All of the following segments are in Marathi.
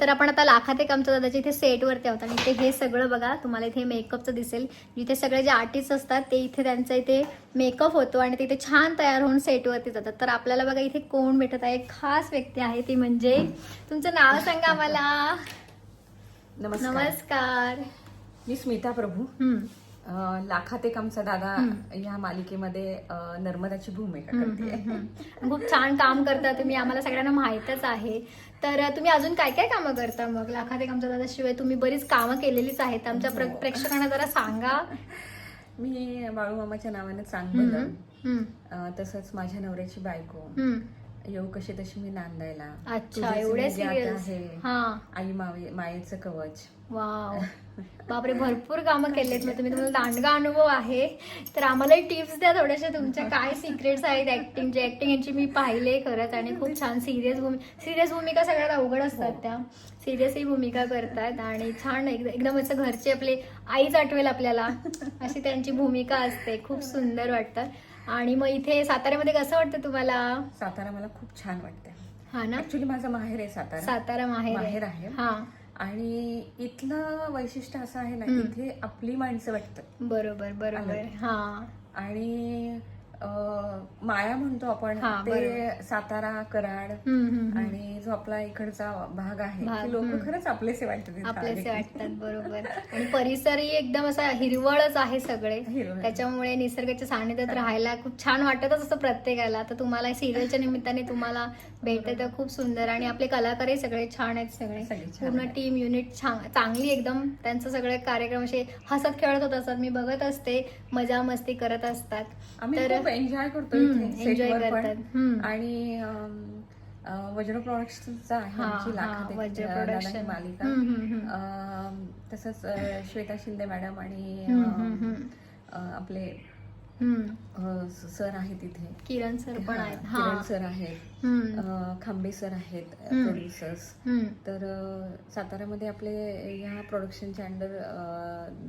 तर आपण आता लाखात एक आमच्या दादाच्या इथे सेटवरती आहोत. आणि इथे हे सगळं बघा तुम्हाला इथे मेकअपचं दिसेल. जिथे सगळे जे आर्टिस्ट असतात ते इथे त्यांचा इथे मेकअप होतो आणि ते इथे छान तयार होऊन सेटवरती जातात. तर आपल्याला बघा इथे कोण भेटत आहे? खास व्यक्ती आहे ती म्हणजे तुमचं नाव सांगा आम्हाला नमस्कार. मी स्मिता प्रभू. लाखात एक आमचा दादा. ह्या मालिकेमध्ये नर्मदाची भूमिका करते. खूप छान काम करता तुम्ही आम्हाला सगळ्यांना माहीतच आहे तर तुम्ही अजून काय काय कामं करता मग लाखात एक आमच्या दादाशिवाय तुम्ही बरीच कामं केलेलीच आहेत आमच्या हो. प्रेक्षकांना जरा सांगा मी बाळूमामाच्या नावानं चांगलं तसंच माझ्या नवऱ्याची बायको. येऊ कशी तशी मी नांदायला. अच्छा एवढे. हा. आई मावे मायेचं कवच. वाव. बापरे भरपूर कामं केलेत. मग तुम्ही तुम्हाला दांडगा अनुभव आहे. तर आम्हालाही टिप्स द्या थोड्याशा. तुमच्या काय सिक्रेट्स आहेत ऍक्टिंगचे ऍक्टिंग यांची मी पाहिले खरंच आणि खूप छान सिरियस भूमी सिरियस भूमिका सगळ्यात अवघड असतात त्या. सिरियसही भूमिका करतात आणि छान एक- एकदम असं घरचे आपले आईच आठवेल आपल्याला. अशी त्यांची भूमिका असते. खूप सुंदर वाटतं आणि मग इथे साताऱ्यामध्ये कसं वाटतं तुम्हाला? सातारा मला खूप छान वाटते हा ना? ऍक्च्युली माझं माहेर आहे सातारा. सातारा माहेर माहेर आहे. हा. आणि इथलं वैशिष्ट्य असं आहे ना. इथे आपली माणसं वाटतं बरोबर बरोबर. हा. आणि माया म्हणतो आपण ते. सातारा कराड. आणि जो आपला इकडचा भाग आहे लोक. खरंच आपलेसे वाटतात आपलेसे. वाटतात बरोबर आणि परिसरही एकदम असा हिरवळच आहे सगळे. त्याच्यामुळे निसर्गाच्या सानिध्यात राहायला खूप छान वाटतच असतं प्रत्येकाला तर तुम्हाला सिरियलच्या निमित्ताने तुम्हाला भेटत तर खूप सुंदर आणि आपले कलाकारही सगळे छान आहेत सगळे पूर्ण. टीम युनिट छान चांगली एकदम त्यांचं सगळे कार्यक्रम असे हसत खेळत होत असतात मी बघत असते मजा मस्ती करत असतात तर- एन्जॉय करतो हम्म, इथे enjoy सेटवर पण. करतात. हम्म. आणि अं, अं, वज्र प्रोडक्शनचा आहे हा, आमची हा, लाखात एक, वज्र अं, दादा ही production. मालिका हम्म, हम्म, हम्म. अं, तसंच अं, श्वेता शिंदे मॅडम आणि हम्म, अं, हम्म, हम्म. अं, आपले. सर आहेत इथे. किरण सर पण हा, आहेत. किरण सर आहेत. खांबे सर आहेत. प्रोड्युसर्स. तर साताऱ्यामध्ये आपले ह्या प्रोडक्शनच्या अंडर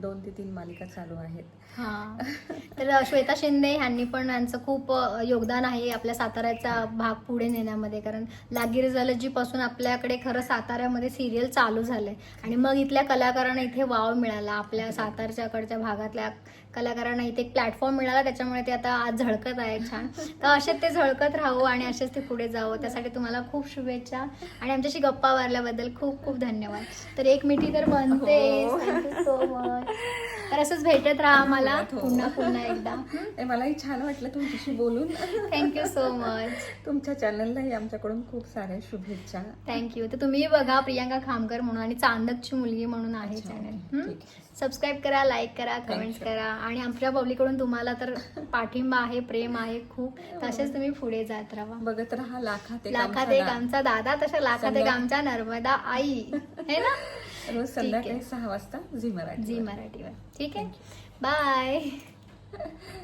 दोन ते तीन मालिका चालू आहेत. हा. तर श्वेता शिंदे ह्यांनी पण यांचं खूप योगदान आहे आपल्या साताऱ्याचा भाग पुढे नेण्यामध्ये. कारण लागिर झालजी पासून आपल्याकडे खरं साताऱ्यामध्ये सिरियल चालू झालंय. आणि मग इथल्या कलाकारांना इथे वाव मिळाला. आपल्या सातारच्याकडच्या भागातल्या कलाकारांना इथे एक प्लॅटफॉर्म मिळाला त्याच्यामुळे ते आता आज झळकत आहे छान. तर असेच ते झळकत राहू आणि असेच ते पुढे जावं. त्यासाठी तुम्हाला खूप शुभेच्छा. आणि आमच्याशी गप्पा मारल्याबद्दल खूप खूप धन्यवाद. तर एक मिठी तर बनते. थँक्यू सो मच तर असंच भेटत राहा आम्हाला. हो. पुन्हा पुन्हा एकदा. मलाही छान वाटलं तुमच्याशी बोलून. थँक्यू सो मच तुमच्या चॅनललाही आमच्याकडून खूप साऱ्या शुभेच्छा. थँक्यू तर तुम्ही बघा प्रियांका खामकर म्हणून आणि चांदकची मुलगी म्हणून आहे चॅनल. सबस्क्राईब करा लाईक करा कमेंट्स. करा. आणि आमच्या पब्लिककडून तुम्हाला तर पाठिंबा आहे प्रेम आहे खूप. तसेच तुम्ही पुढे जात राहा. बघत राहा लाखात लाखात एक आमचा दादा तशा लाखात एक आमच्या नर्मदा आई. है ना? रोज संध्याकाळी. सहा वाजता झी मराठी जी मराठीवर. ठीक आहे? बाय